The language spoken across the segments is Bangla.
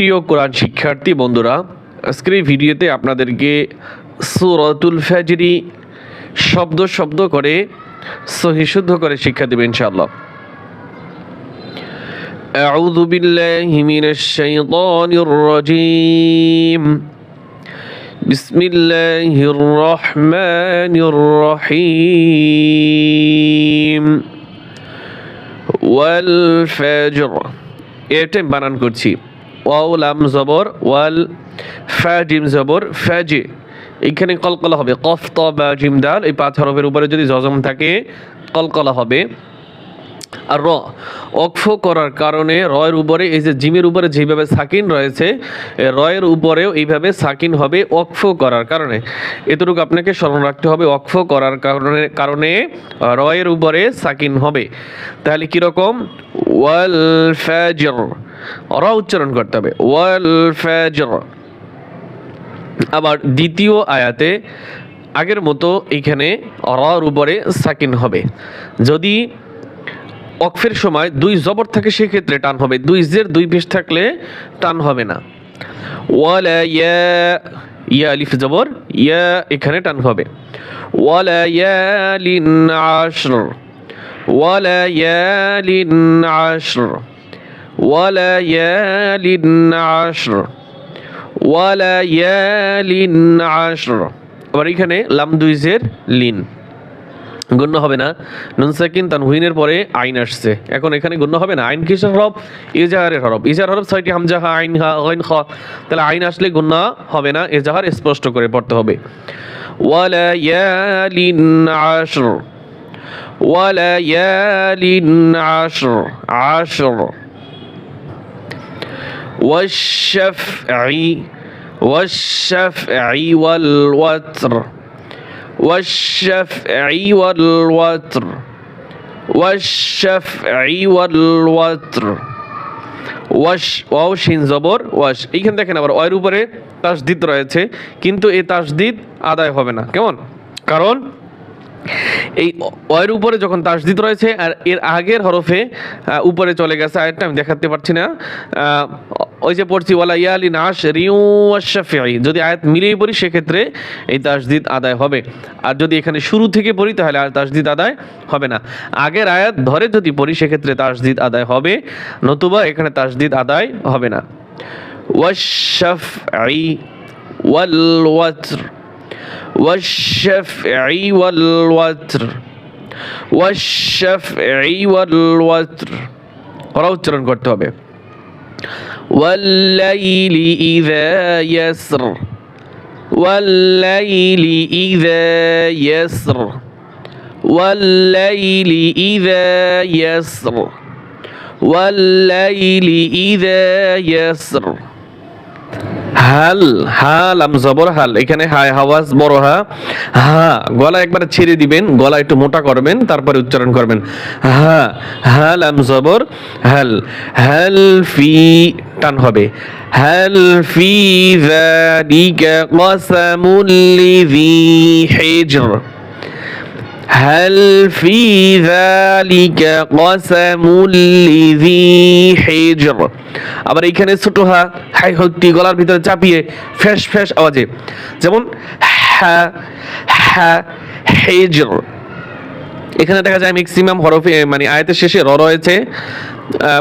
প্রিয় কোরআন শিক্ষার্থী বন্ধুরা আজকের এই ভিডিওতে আপনাদেরকে সুরতুল ফ্যাজরি শব্দ শব্দ করে সহিশুদ্ধ করে শিক্ষা দেবে ইনশাআল্লাহ أعوذ بالله من الشيطان الرجيم بسم الله الرحمن الرحيم والفجر এটা বানান করছি ওয়াও, লাম, জবর, ওয়াল, ফা, জিম, জবর ফ্যাজে এইখানে কলকলা হবে। কফ, ত, বা, জিম দাল এই পাঁচ হরফের উপরে যদি জজম থাকে, কলকলা হবে। আর র অক্ফ করার কারণে রয়ের উপরে, এই যে জিমের উপরে যেভাবে সাকিন রয়েছে রয়ের উপরেও এইভাবে সাকিন হবে অক্ফ করার কারণে। এতটুকু আপনাকে স্মরণ রাখতে হবে অক্ফ করার কারণে কারণে রয়ের উপরে সাকিন হবে। তাহলে কীরকম ওয়াল ফ্যাজর র উচ্চারণ করতে হবে। ওয়াল ফ্যাজর আবার দ্বিতীয় আয়াতে আগের মতো এইখানে রর উপরে সাকিন হবে। যদি অকফের সময় দুই জবর থাকে সেক্ষেত্রে টান হবে। দুই জের, দুই পেশ থাকলে টান হবে না। ওয়ালা ইয়া ইয়া আলিফ জবর, ইয়া এখানে টান হবে। ওয়ালা ইয়ালিন আশর। ওয়ালা ইয়ালিন আশর। আশর ওয়ালা ইয়ালিন আশর আবার এখানে লাম দুই জের লিন। গণ্য হবে না। নুন সাকিন তানহুইনের পরে আইন আসছে। এখন এখানে গণ্য হবে না। আইন কিসের হরফ? ইজাহারের হরফ। ইজাহার হরফ ছয়টি হামজাহা আইন, হা আইন খ। তাহলে আইন আসলে গণ্য হবে না। এজাহার স্পষ্ট করে পড়তে হবে। ওয়ালা ইয়ালিন আশর ওয়ালা ইয়ালিন আশর আশর। والشفع والشفع والوتر والشفع والوتر والشفع والوتر ওয়াশ ওয়াও শিন জবর ওয়াশ এইখানে দেখেন আবার ওয়ের উপরে তাসদিদ রয়েছে কিন্তু এই তাসদিদ আদায় হবে না কেমন কারণ এই ওয়ের উপরে যখন তাসদিদ রয়েছে আর এর আগের হরফে উপরে চলে গেছে আয়াতটা আমি দেখাতে পারছি না। ওই যে পড়ছি, ওয়ালা ইয়ালি নাশ রিউ শাফিঈ যদি আয়াত মিলিয়ে পড়ি, সেক্ষেত্রে এই তাসদিদ আদায় হবে। আর যদি এখানে শুরু থেকে পড়ি, তাহলে আর তাসদিদ আদায় হবে না। আগের আয়াত ধরে যদি পড়ি, সেক্ষেত্রে তাসদিদ আদায় হবে, নতুবা এখানে তাসদিদ আদায় হবে না। ওয়াশাফঈ ওয়াল ওয়াতর والشفع والوتر والشفع والوتر ওরা উচ্চারণ করতে হবে والليل إذا يسر والليل إذا يسر والليل إذا يسر والليل إذا يسر হাল হাল, আম জবর হাল। এখানে হাই হাওয়াজ, বড় হা। হা, গলা একবার ছেড়ে দিবেন, গলা একটু মোটা করবেন, তারপরে উচ্চারণ করবেন। হা, হাল, আম জবর হাল। হাল ফি, টান হবে। হাল ফি যালিকা কসামুল লিযি হিজর। هل في ذلك قسم لذي حجر আবার এইখানে ছোট হা হাই হত্যি গলার ভিতরে চাপিয়ে ফ্যাস ফ্যাস আওয়াজে যেমন হা হা হেজর এখানে দেখা যায় ম্যাক্সিমাম হরফে মানে আয়াতের শেষে র রয়েছে আহ,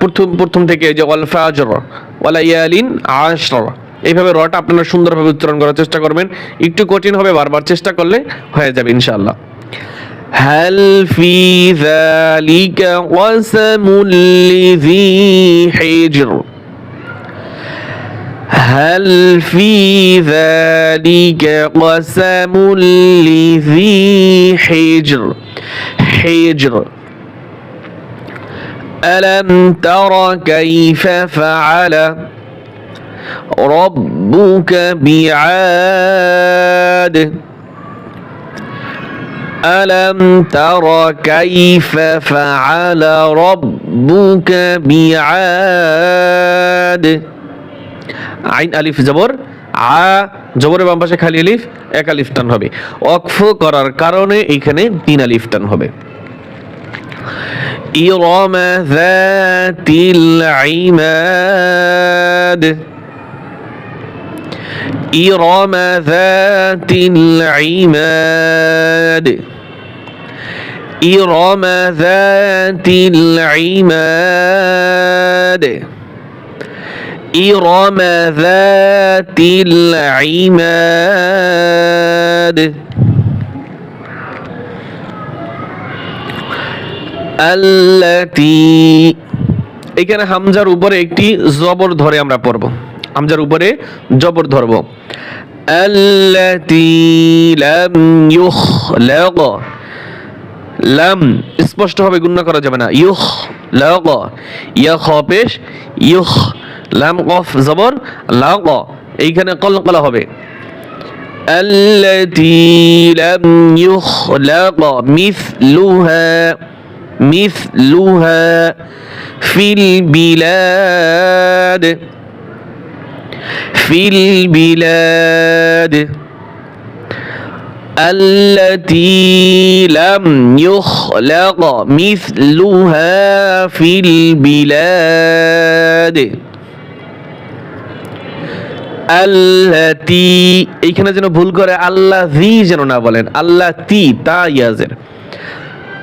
প্রথম প্রথম থেকে যে ওয়াল ফাজর ওয়ালা ইয়ালিন আশর এইভাবে রটা আপনারা সুন্দরভাবে উচ্চারণ করার চেষ্টা করবেন একটু কঠিন হবে বারবার চেষ্টা করলে হয়ে যাবে ইনশাআল্লাহ هل في ذلك قسم لذي حجر؟ هل في ذلك قسم لذي حجر؟ حجر. ألم تر كيف فعل؟ ربك بعاد. ألم تر كيف فعل ربك بعاد আইন আলিফ জবর আ জবরের বাম পাশে খালি আলিফ এক আলিফ টান হবে অক্ফ করার কারণে এখানে তিন আলিফ টান হবে ইরম ذات العماد إرم ذات العماد إرم ذات العماد إرم ذات العماد التي এখানে হামজার উপরে একটি জবর ধরে আমরা পড়ব হামজার উপরে জবর ধরব আল্লাতি লাম ইউখলাক লাম স্পষ্টভাবে গুণ করা যাবে না ইউখ লাক ইয়া খ পেশ ইউখ লাম কফ জবর লাক এইখানে কলকলা হবে التي لم يخلق مثلها مثلها في البلاد في البلاد التي لم يخلق مثلها في البلاد আল্লাতি এইখানে যেন ভুল করে আল্লাহ যেন না বলেন আল্লাহ তি তা ইয়াজের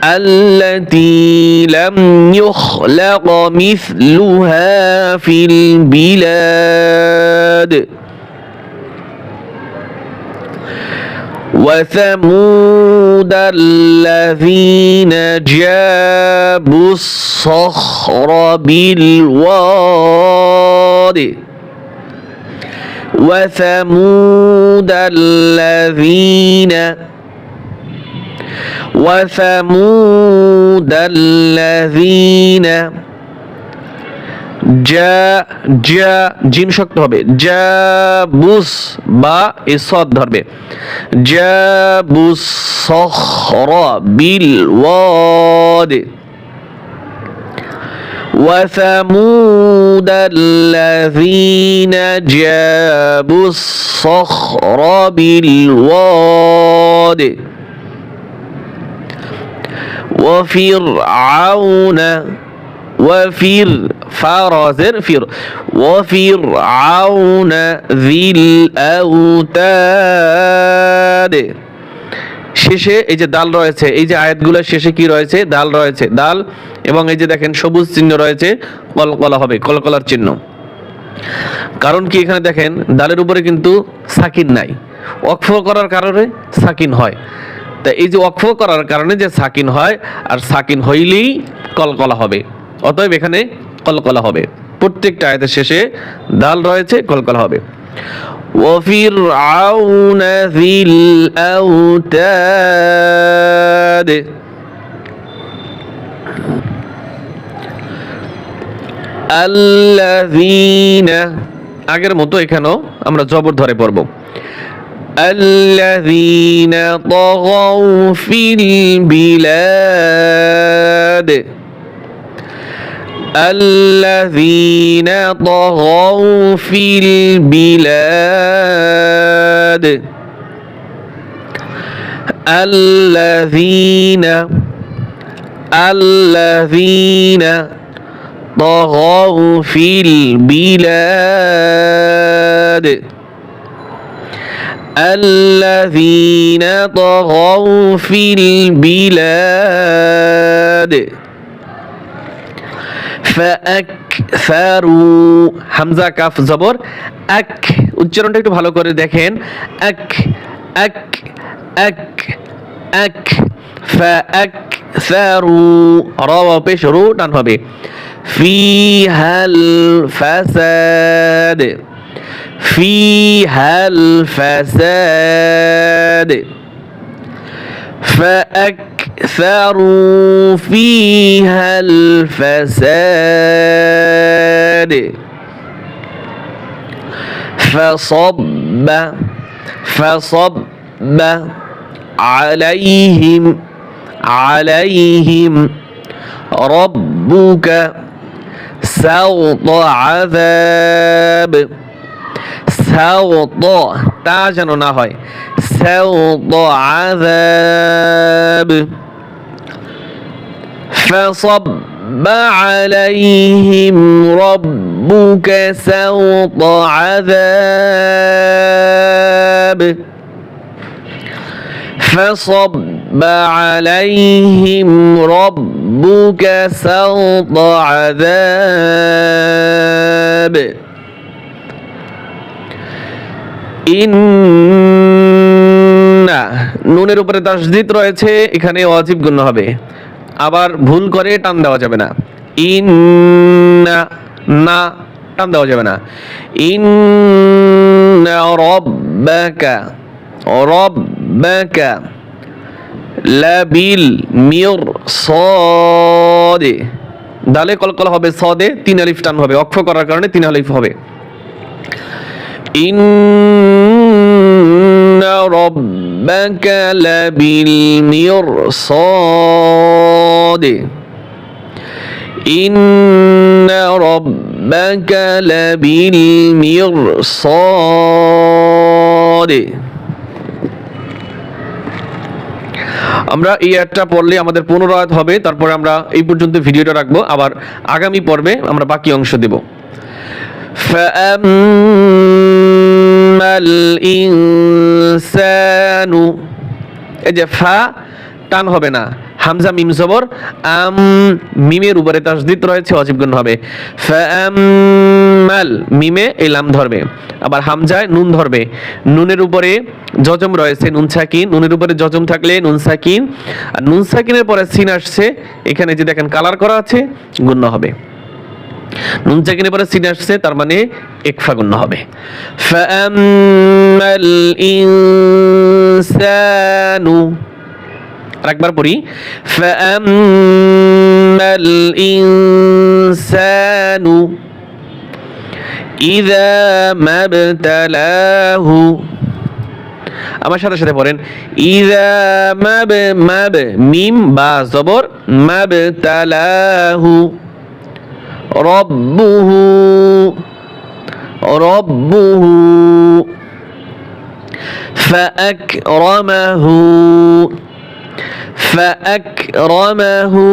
التي لم يخلق مثلها في البلاد. وثمود الذين جابوا الصخر بالواد. وثمود الذين وثمود الذين যা যা জিম শক্ত হবে যা বুস বা এ সদ ধরবে যা বুস সখর বিল ওয়াদ وثمود الذين جابوا الصخر بالواد وفرعون وفر فرزر فر وفرعون ذي الأوتاد শেষে এই যে দাল রয়েছে এই যে আয়াতগুলোর শেষে কি রয়েছে দাল রয়েছে দাল এবং এই যে দেখেন সবুজ চিহ্ন রয়েছে কলকলা হবে কলকলার চিহ্ন কারণ কি এখানে দেখেন দালের উপরে কিন্তু সাকিন নাই অক্ফ করার কারণে সাকিন হয় তা এই যে অক্ফ করার কারণে যে সাকিন হয় আর সাকিন হইলেই কলকলা হবে অতএব এখানে কলকলা হবে প্রত্যেকটা আয়াতের শেষে দাল রয়েছে কলকলা হবে وفرعون ذي الأوتاد الذين আগের মতো এখানেও আমরা জবর ধরে পড়ব الذين طغوا في البلاد. الذين طغوا في البلاد. الذين الذين طغوا في البلاد. الذين طغوا في البلاد فأكثروا হামজা কাফ জবর এক উচ্চারণটা একটু ভালো করে দেখেন এক এক এক এক فأكثروا রাওয়া পেশ রু টান হবে فيها الفساد فيها الفساد فأكثروا فيها الفساد فصب فصب عليهم عليهم ربك سوط عذاب سوط তা যেন না হয় سوط عذاب فصب عليهم ربك سوط عذاب فصب عليهم ربك سوط عذاب ইন্না, নুনের উপরে তাসদিদ রয়েছে, এখানে অজিব গুণ হবে। আবার ভুল করে টান দেওয়া যাবে না। ইন্না, না, টান দেওয়া যাবে না। ইন্না রব্বাকা রব্বাকা, লাবিল মির সদে। দালে কলকল হবে সদে, তিন আলিফ টান হবে। অক্ষ করার কারণে তিন আলিফ হবে। إن ربك لبالمرصاد إن ربك لبالمرصاد আমরা এই অ্যাডটা পড়লে আমাদের পুনরায় হবে তারপরে আমরা এই পর্যন্ত ভিডিওটা রাখবো আবার আগামী পর্বে আমরা বাকি অংশ দেব فأما الإنسان এই যে ফা টান হবে না হামজা মিম জবর আম মিমের উপরে তাসদিদ রয়েছে অজীব গুণ হবে ফাআম্মাল মিমে এই লাম ধরবে আবার হামজায় নুন ধরবে নুনের উপরে জজম রয়েছে নুন সাকিন নুনের উপরে জজম থাকলে নুন সাকিন আর নুন সাকিনের পরে সিন আসছে এখানে যে দেখেন কালার করা আছে গুণ্য হবে নুন সাকিনের পরে সিন আসছে, তার মানে একফা গুণ্য হবে। ফাআম্মাল ইনসানু, আরেকবার পড়ি। ফাআম্মাল ইনসানু ইযা মাবতালাহু, আমার সাথে সাথে পড়েন। ইযা মাব মাব, মিম বা জবর মাবতালাহু। রব্বুহু রব্বুহু فأكرمه ফাকরামাহু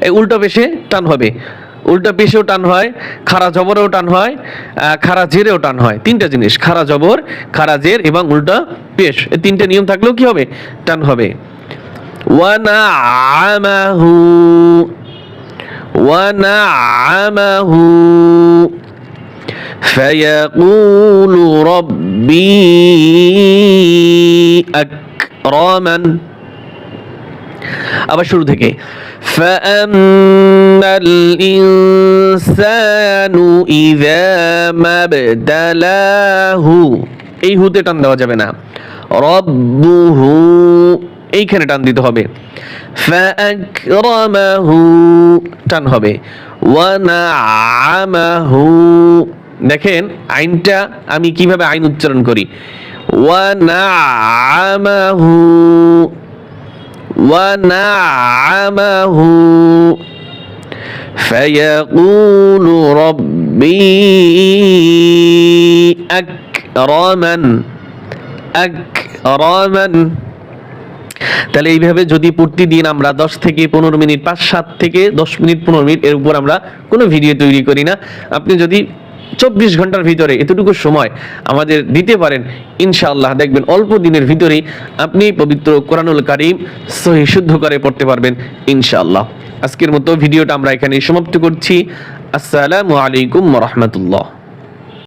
এই উল্টো পেশে টান হবে উল্টো পেশেও টান হয় খারা জবরেও টান হয় আহ, খারা জেরেও টান হয় তিনটা জিনিস খারা জবর খারা জের এবং উল্টা পেশ এই তিনটা নিয়ম থাকলেও কি হবে টান হবে ওয়ানাআমাহু ওয়ানাআমাহু فيقول ربي أكرمن আবার শুরু থেকে فأما الإنسان إذا ما ابتلاه এই হুতে টান দেওয়া যাবে না রব্বুহু এইখানে টান দিতে হবে ফাকরামাহু টান হবে ওয়ানাআমাহু দেখেন আইনটা আমি কিভাবে আইন উচ্চারণ করি ওয়ানাআমাহু ونعمه فيقول ربي أكرمن أكرمن তাহলে এইভাবে যদি প্রতিদিন আমরা দশ থেকে পনেরো মিনিট, পাঁচ, সাত থেকে দশ মিনিট, পনেরো মিনিট এর উপর আমরা কোনো ভিডিও তৈরি করি না। আপনি যদি চব্বিশ ঘণ্টার ভিতরে এতটুকু সময় আমাদের দিতে পারেন, ইনশাআল্লাহ দেখবেন অল্প দিনের ভিতরেই আপনি পবিত্র কোরআনুল কারিম সহি শুদ্ধ করে পড়তে পারবেন, ইনশাআল্লাহ। আজকের মতো ভিডিওটা আমরা এখানে সমাপ্ত করছি। আসসালামু আলাইকুম রহমতুল্লাহ।